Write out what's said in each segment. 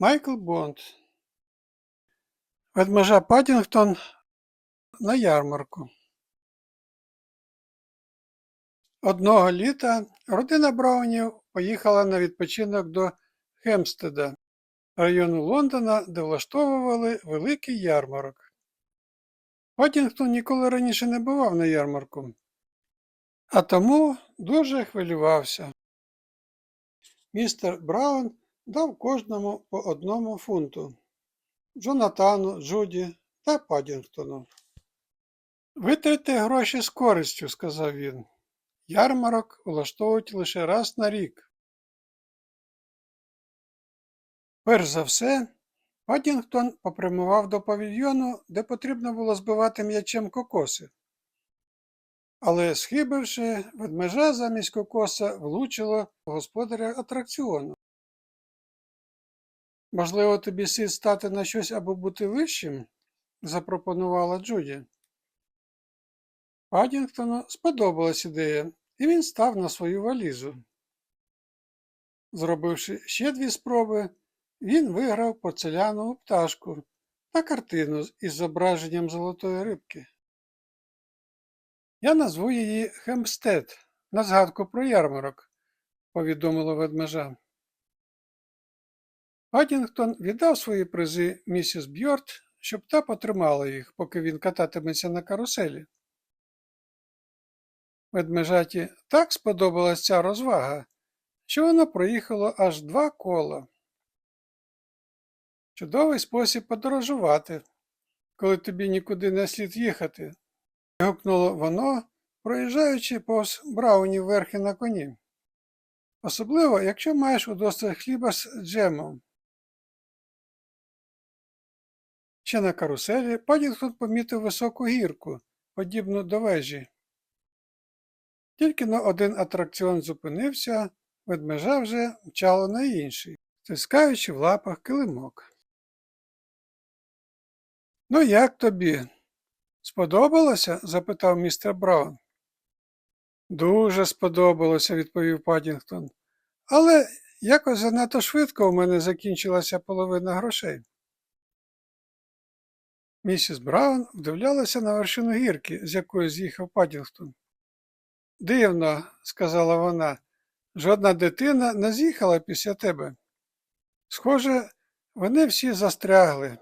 Майкл Бонд. Ведмежа Паддінгтон на ярмарку. Одного літа родина Браунів поїхала на відпочинок до Хемстеда, району Лондона, де влаштовували великий ярмарок. Паддінгтон ніколи раніше не бував на ярмарку, а тому дуже хвилювався. Містер Браун дав кожному по одному фунту Джонатану, Джуді та Паддінгтону. Витрати гроші з користю, сказав він. Ярмарок влаштовують лише раз на рік. Перш за все, Паддінгтон попрямував до павільйону, де потрібно було збивати м'ячем кокоси. Але, схибивши, ведмежа замість кокоса влучило господаря атракціону. Можливо, тобі слід стати на щось або бути вищим? запропонувала Джуді. Паддінгтону сподобалась ідея, і він став на свою валізу. Зробивши ще дві спроби, він виграв порцелянову пташку та картину із зображенням золотої рибки. Я назву її Хемстед на згадку про ярмарок, повідомило ведмежа. Паддінгтон віддав свої призи місіс Бьорд, щоб та потримала їх, поки він кататиметься на каруселі. Ведмежаті так сподобалась ця розвага, що воно проїхало аж два кола. Чудовий спосіб подорожувати, коли тобі нікуди не слід їхати, гукнуло воно, проїжджаючи повз браунів верхи на коні. Особливо, якщо маєш удосталь хліба з джемом. Ще на каруселі Паддінгтон помітив високу гірку, подібну до вежі. Тільки на один атракціон зупинився, ведмежа вже мчало на інший, стискаючи в лапах килимок. Ну, як тобі? Сподобалося? запитав містер Браун. Дуже сподобалося, відповів Паддінгтон. Але якось занадто швидко у мене закінчилася половина грошей. Місіс Браун вдивлялася на вершину гірки, з якої з'їхав Паддінгтон. Дивно, сказала вона, жодна дитина не з'їхала після тебе. Схоже, вони всі застрягли.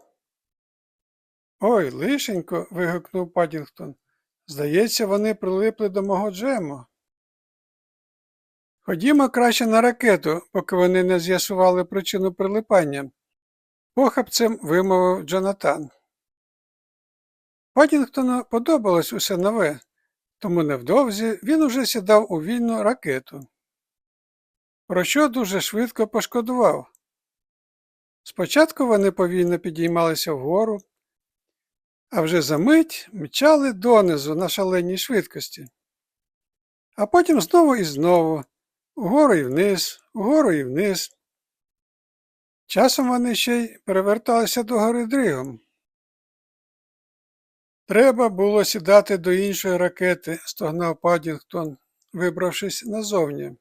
Ой, лишенько. вигукнув Паддінгтон. Здається, вони прилипли до мого джему. Ходімо краще на ракету, поки вони не з'ясували причину прилипання, похапцем вимовив Джонатан. Паддінгтону подобалось усе нове, тому невдовзі він уже сідав у вільну ракету. Про що дуже швидко пошкодував. Спочатку вони повільно підіймалися вгору, а вже за мить мчали донизу на шаленій швидкості. А потім знову і знову, вгору і вниз, вгору і вниз. Часом вони ще й переверталися до гори дригом. Треба було сідати до іншої ракети, стогнав Паддінгтон, вибравшись назовні.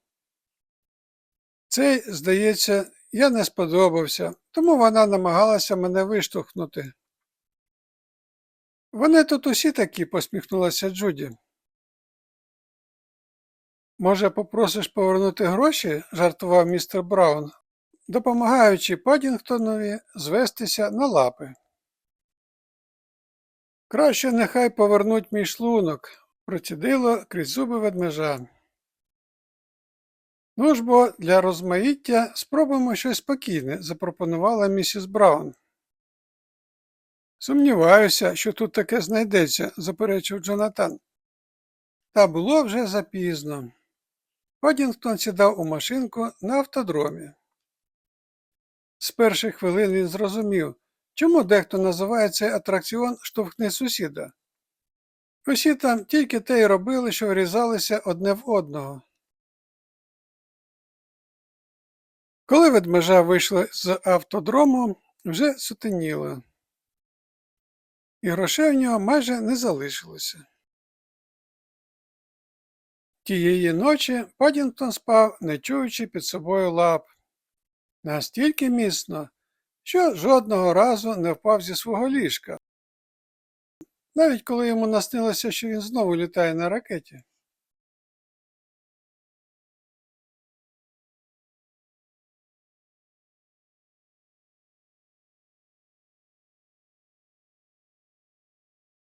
Цей, здається, я не сподобався, тому вона намагалася мене виштовхнути. Вони тут усі такі, посміхнулася Джуді. Може, попросиш повернути гроші? жартував містер Браун, допомагаючи Паддінгтонові звестися на лапи. Краще нехай повернуть мій шлунок, процідило крізь зуби ведмежа. Ну ж бо для розмаїття спробуємо щось спокійне, запропонувала місіс Браун. Сумніваюся, що тут таке знайдеться, заперечив Джонатан. Та було вже запізно. Паддінгтон сідав у машинку на автодромі. З перших хвилин він зрозумів, чому дехто називає цей атракціон штовхни сусіда. Усі там тільки те й робили, що врізалися одне в одного. Коли ведмежа вийшли з автодрому, вже сутеніло і грошей в нього майже не залишилося. Тієї ночі Паддінгтон спав, не чуючи під собою лап. Настільки міцно, що жодного разу не впав зі свого ліжка. Навіть коли йому наснилося, що він знову літає на ракеті.